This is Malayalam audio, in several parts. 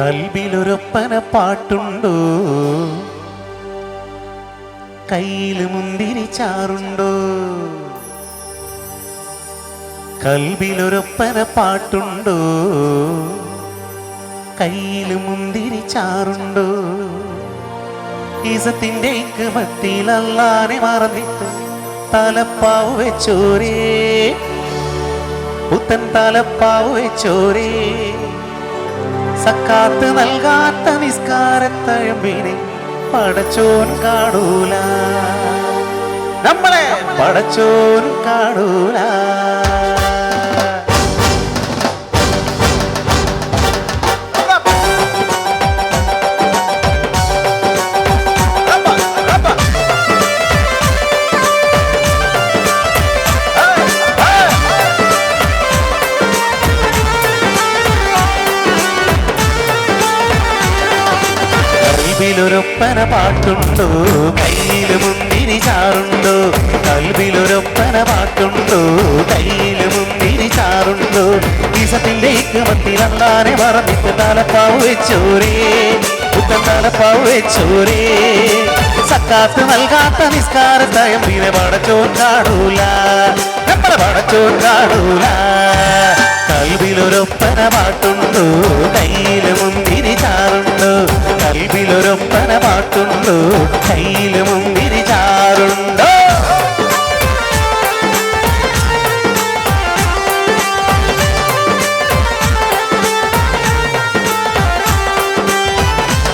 കൽബിലൊരൊപ്പന പാട്ടുണ്ടോ? കയ്യിൽ മുന്തിരി ചാറുണ്ടോ? കൽബിലൊരൊപ്പന പാട്ടുണ്ടോ? കയ്യിൽ മുന്തിരി ചാറുണ്ടോ? ഈസത്തിന്റെ മത്തിയിലല്ലാനെ മറന്നിട്ട് തലപ്പാവ് വെച്ചോരേ. പുത്തൻ തലപ്പാവ് വെച്ചോരേ. സക്കാത്ത് നൽകാത്ത നിസ്കാരത്തഴമ്പിനെ പടച്ചോൻ കാണൂല നമ്മളെ പടച്ചോൻ കാണൂല കൽബിലൊരൊപ്പന പാട്ടുണ്ടോ കയ്യിൽ മുന്തിരി ചാറുണ്ടോ? കൽവിലൊരൊപ്പന പാട്ടുണ്ടോ കയ്യിൽ മുന്തിരി ചാറുണ്ടോ ഈസത്തിന്റെ മത്തിലല്ലാനെ മറന്നിട്ട് തലപ്പാവ് വെച്ചോരേ. പുത്തൻ തലപ്പാവ് വെച്ചോരേ. സക്കാത്ത് നൽകാത്ത നിസ്കാര പിന്നെ പടച്ചോൻ കാണൂല. നമ്മളെ പടച്ചോൻ കാണൂല. കൽവിലൊരൊപ്പന പാട്ടുണ്ടോ കയ്യിൽ മുന്തിരി ചാറുണ്ടോ. കൽവിലൊരൊപ്പന പാട്ടുണ്ടോ കയ്യിൽ മുന്തിരി ചാറുണ്ടോ?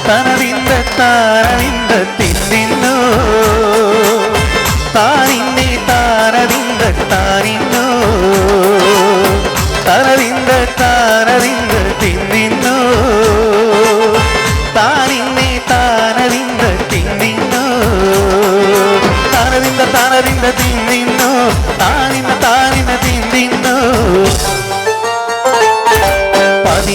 തനവിന്ദ താരവിന്ദ തിന്നു താനിന്നെ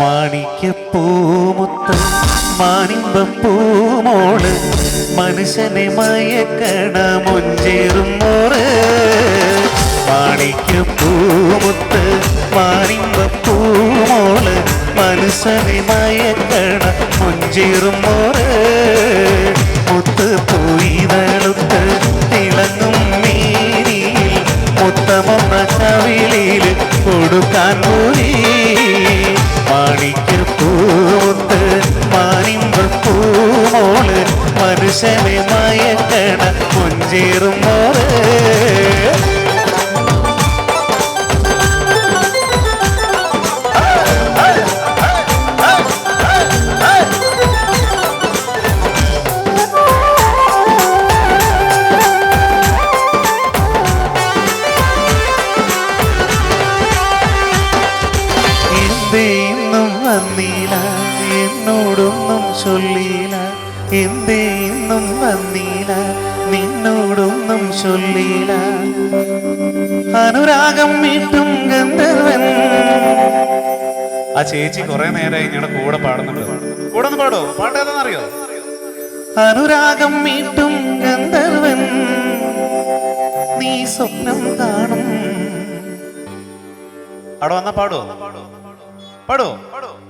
മാണിക്യപ്പൂമുത്ത് മാണിമ്പൂമോൾ മനുഷ്യനെ മയക്കണ മുഞ്ചേറും മോറ്. മാണിക്യപ്പൂമുത്ത് മാണിമ്പപ്പൂമോൾ മനുഷ്യനെ മയക്കണ മുഞ്ചേറും മോറ്. മുത്ത് പോയിതളുത്ത് തിളങ്ങും മീനിയിൽ മുത്തമൊന്ന കവിളിയിൽ കൊടുക്കാൻ പോയി മാണിക്യപ്പൂത്ത് മാനിമ്പൂമോൾ മനുഷ്യനെ മയക്കണ മുഞ്ചേറും മോൾ അനുരാഗം വീട്ടും ഗന്ധർവൻ. ആ ചേച്ചി കുറെ നേരമായി ഞങ്ങളുടെ കൂടെ പാടുന്നുണ്ട്. കൂടെ ഒന്ന് പാടോ പാട്ട് ഏതാണെന്നറിയോ അനുരാഗം വീട്ടും ഗന്ധർവൻ. നീ സ്വപ്നം കാണും. അവിടെ വന്നാ പാടോ പാടോ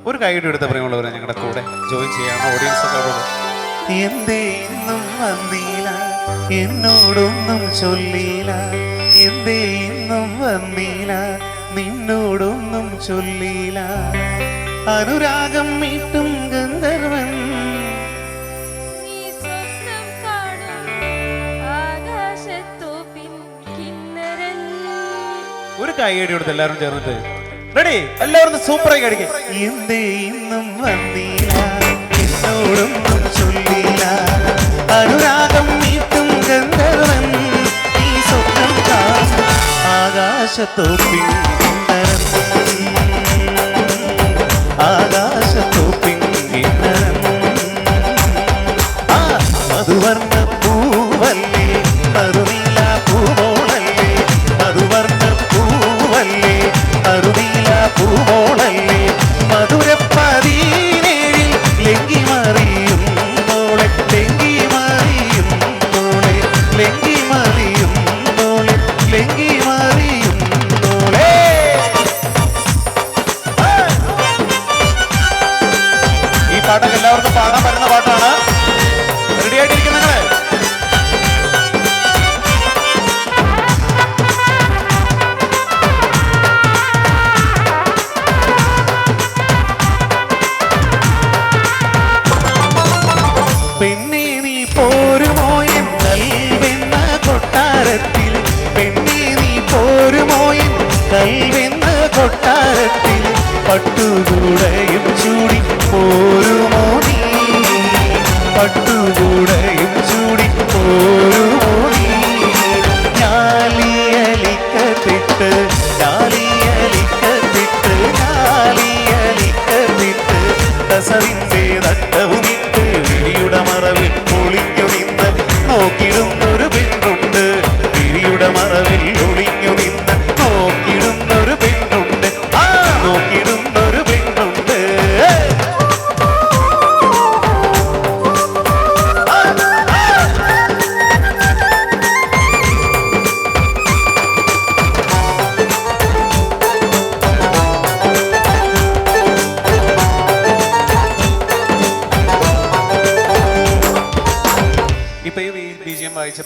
ഒരു കൈയ്യടി എടുത്ത പ്രിയമുള്ളവരെ ഞങ്ങളുടെ കൂടെ ജോയിൻ ചെയ്യാൻ ഓഡിയൻസ് ഒക്കെ ഉണ്ട്. എന്തേ ഇന്നും വന്നീല. എന്നോടൊന്നും ചൊല്ലില്ല എന്തേ ഇന്നും വന്നീല നിന്നോടൊന്നും ചൊല്ലില്ല അനുരാഗം വീട്ടും ഗന്ധർവൻ. ഒരു കൈയടി കൊടുത്ത് എല്ലാവരും ചേർന്നിട്ട്. റെഡി എല്ലാവരും സൂപ്പറായി കടിക്കും. എന്തേ ഇന്നും വന്നില്ല. എന്നോടൊന്നും ചൊല്ലില്ല അനുരാഗം നീട്ടും ഗന്ധർവൻ ഈ സ്വപ്നം കാണും. ആകാശത്തോപ്പിൻ late.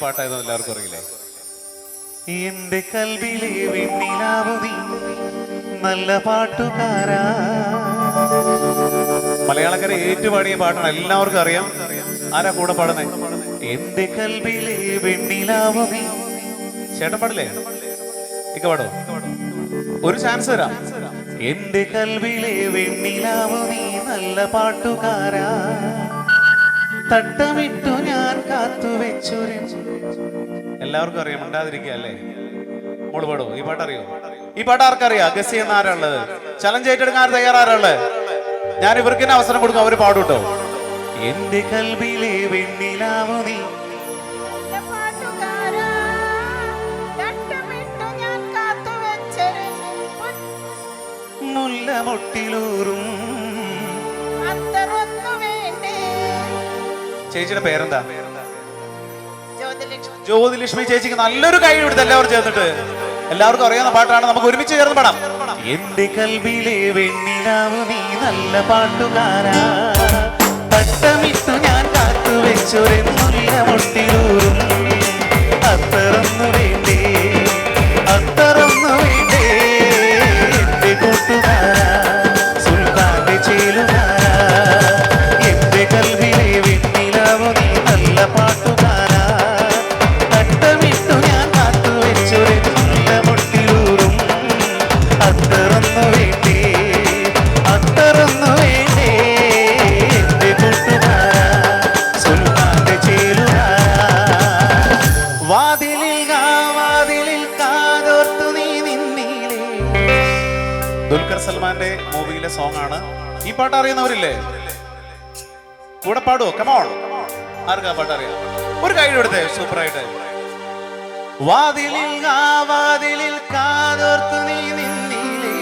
പാട്ടായതെന്ന് എല്ലാവർക്കും അറിയില്ലേ? എന്റെ കൽവിലെ വെണ്ണിലാവുതി നല്ല പാട്ടുകാരാ. മലയാളക്കര ഏറ്റുപാടിയ പാട്ടാണ് എല്ലാവർക്കും അറിയാം. ആരാ കൂടെ പാടുന്നേ? എന്റെ കൽവിലെ വെണ്ണിലാവുതി ചേട്ടൻ പാടില്ലേ? ഇക്ക പാടോ? ഒരു ചാൻസ് തരാം. എന്റെ കൽവിലെ വെണ്ണിലാവുതി നല്ല പാട്ടുകാരാ. തട്ടമിട്ടു ഞാൻ കാത്തുവെച്ചൊരു എല്ലാവർക്കും അറിയാം ഉണ്ടാതിരിക്കുക അല്ലേ? മോൾ പാടോ ഈ പാട്ട് അറിയോ ഈ പാട്ട് ആർക്കറിയാം? ഗസ് ചെയ്യുന്ന ആരാ ഉള്ളത് ചലഞ്ച് ഏറ്റെടുക്കാൻ ആര് തയ്യാറാരുള്ളത് ഞാൻ ഇവർക്ക് തന്നെ അവസരം കൊടുക്കും അവർ പാടൂട്ടോ എന്റെ കൽവിലെ വെണ്ണിലാവു നീ? മുല്ലമൊട്ടിലൂറും ചേച്ചിയുടെ പേരെന്താ? ജ്യോതിലക്ഷ്മി ജ്യോതിലക്ഷ്മി ചേച്ചിക്ക് നല്ലൊരു കൈ കൊടുത്ത് എല്ലാവരും ചേർന്നിട്ട്. എല്ലാവർക്കും അറിയാവുന്ന പാട്ടാണ്. നമുക്ക് ഒരുമിച്ച് ചേർന്ന് പാടാം. എന്റെ കൽവിലെ വെണ്ണിലാവു നീ നല്ല പാട്ടുകാരാ. പട്ടമിട്ടു ഞാൻ കാത്തു മുട്ടിലൂറും. അത്തറന്നു വേണ്ടേ? അത്തറന്നു പാട്ട് കൂടെ പാടുവോ? കമോൾ ആർക്കാ പാട്ട് അറിയാം ഒരു കൈ കൊടുത്തേ സൂപ്പർ ആയിട്ട് വാതിലിൽ വാതിലിൽ കാതോർത്തു നീ നിന്നീലേ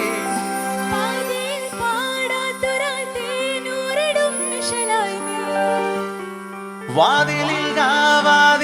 പാതിയിൽ പാടാത്തൊരാ തേനൂറിടും നിഴലായി നീ. വാതിലിൽ കാ വാതിലിൽ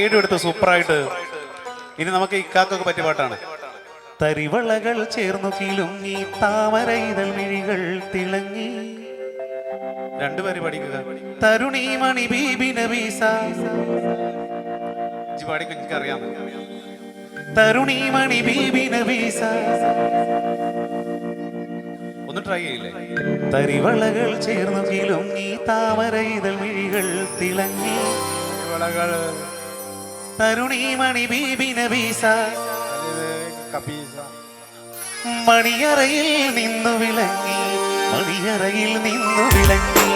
കൈയ്യടി എടുത്ത് സൂപ്പറായിട്ട്. ഇനി നമുക്ക് ഇക്കാക്കൊക്കെ പറ്റിയ പാട്ടാണ്. തരിവളകൾ ചേർന്നു കിലുങ്ങി താമര ഇതൾ മിഴികൾ തിളങ്ങി. രണ്ടുപേര് പഠിക്കുക തരുണി മണി ബീബിന ഇജ്ജ് പാടിക്കും എനിക്ക് അറിയാം. തരുണി മണി ബീബിന വീസ. ഒന്ന് ട്രൈ ചെയ്യില്ലേ? തരിവളകൾ ചേർന്നു കിലുങ്ങി താമര ഇതൾ മിഴികൾ തിളങ്ങി. വിളകൾ തരുണി മണി ബീബിന വീസ കപീസ മണിയറയിൽ നിന്നു വിളങ്ങി മണിയറയിൽ നിന്നു വിളങ്ങി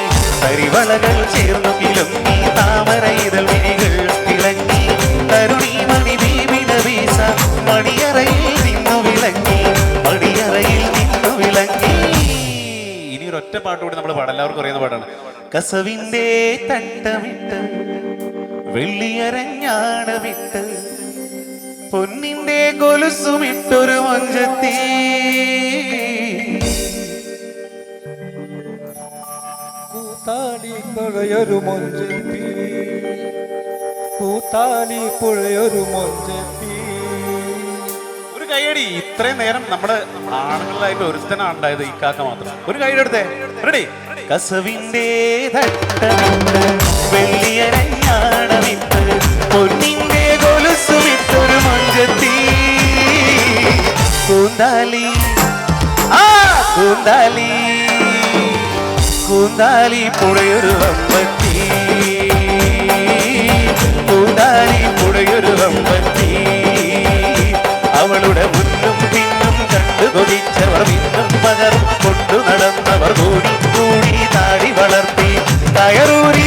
തരിവളകൾ ചേർന്നു വിളങ്ങി താമര ഇതൾ മിഴികൾ തിളങ്ങി തരുണി മണി ബീബിന വീസ മണിയറയിൽ നിന്നു വിളങ്ങി മണിയറയിൽ നിന്നു വിളങ്ങി. ഇനി ഒരൊറ്റ പാട്ടുകൂടി പാട്ട് കൂടി നമ്മൾ പാടാം. എല്ലാവർക്കും അറിയുന്ന പാട്ടാണ്. കസവിന്റെ തട്ടമിട്ട് വെള്ളിയരഞ്ഞാണമിട്ട് പൊന്നിന്റെ കൊലുസുമിട്ടൊരു മഞ്ചത്തി. കൂത്താടി പുഴയൊരു മൊഞ്ചത്തി. കൂത്താടി പുഴയൊരു മൊഞ്ചത്തി. ഒരു കൈയടി ഇത്രയും നേരം നമ്മുടെ ആണുങ്ങളിലായിട്ട് ഒരുത്തനാണ് ഉണ്ടായത് ഈ കാക്ക മാത്രം. ഒരു കൈയുടെ അടുത്തേ റെഡി കസവിന്റെ തട്ടമിട്ട് വെള്ളിയരഞ്ഞാണമിട്ട് പൊന്നിന്റെ കൊലുസുമിട്ടൊരു മഞ്ചത്തി. കൂന്താലി. ആ അവളുടെ മുന്നും പിന്നും കൊണ്ടു നടന്നവർ കൂടി കൂടി താടി വളർത്തി. കയറൂരി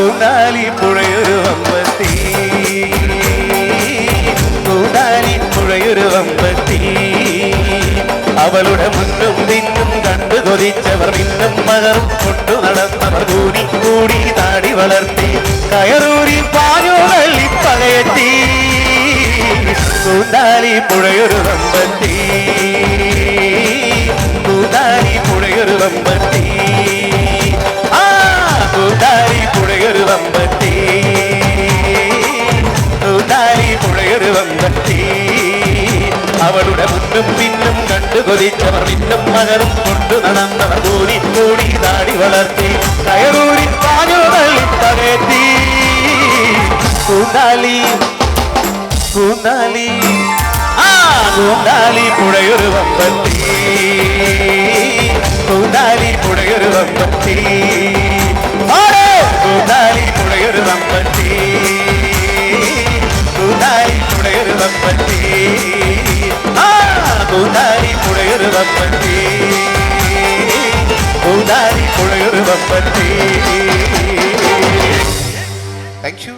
കൂന്താലി പുഴയൊരു വമ്പത്തി കൂന്താലി പുഴയൊരു വമ്പത്തി അവളുടെ മുന്നും പിന്നും കണ്ടു കൊതിച്ചവർ പിന്നും മകറും കൊണ്ടു നടന്നവർ കൂടി കൂടി താടി വളർത്തി കയറൂരി പാഞ്ഞു തള്ളി പകയെത്തി കൂന്താലി പുഴയൊരു വമ്പത്തി കൂന്താലി പുഴയൊരു വമ്പത്തി വമ്പത്തി. കൂന്താലി പുഴയൊരു വമ്പത്തി. അവളുടെ മുന്നും പിന്നും കണ്ടു കൊതിച്ചവർ പിന്നും മകനും കൊണ്ടു നടന്നവർ കൂടി കൂടി താടി വളർത്തി കയറൂരി പകയത്തി കൂന്താലി കൂന്താലി ആ കൂന്താലി പുഴയൊരു വമ്പത്തി. കൂന്താലി പുഴയൊരു വമ്പത്തി. ആരെ? കൂന്താലി പുഴയൊരു വമ്പത്തി കൂന്താലി പുഴയൊരു വമ്പത്തി ആ കൂന്താലി പുഴയൊരു വമ്പത്തി കൂന്താലി പുഴയൊരു വമ്പത്തി താങ്ക് യു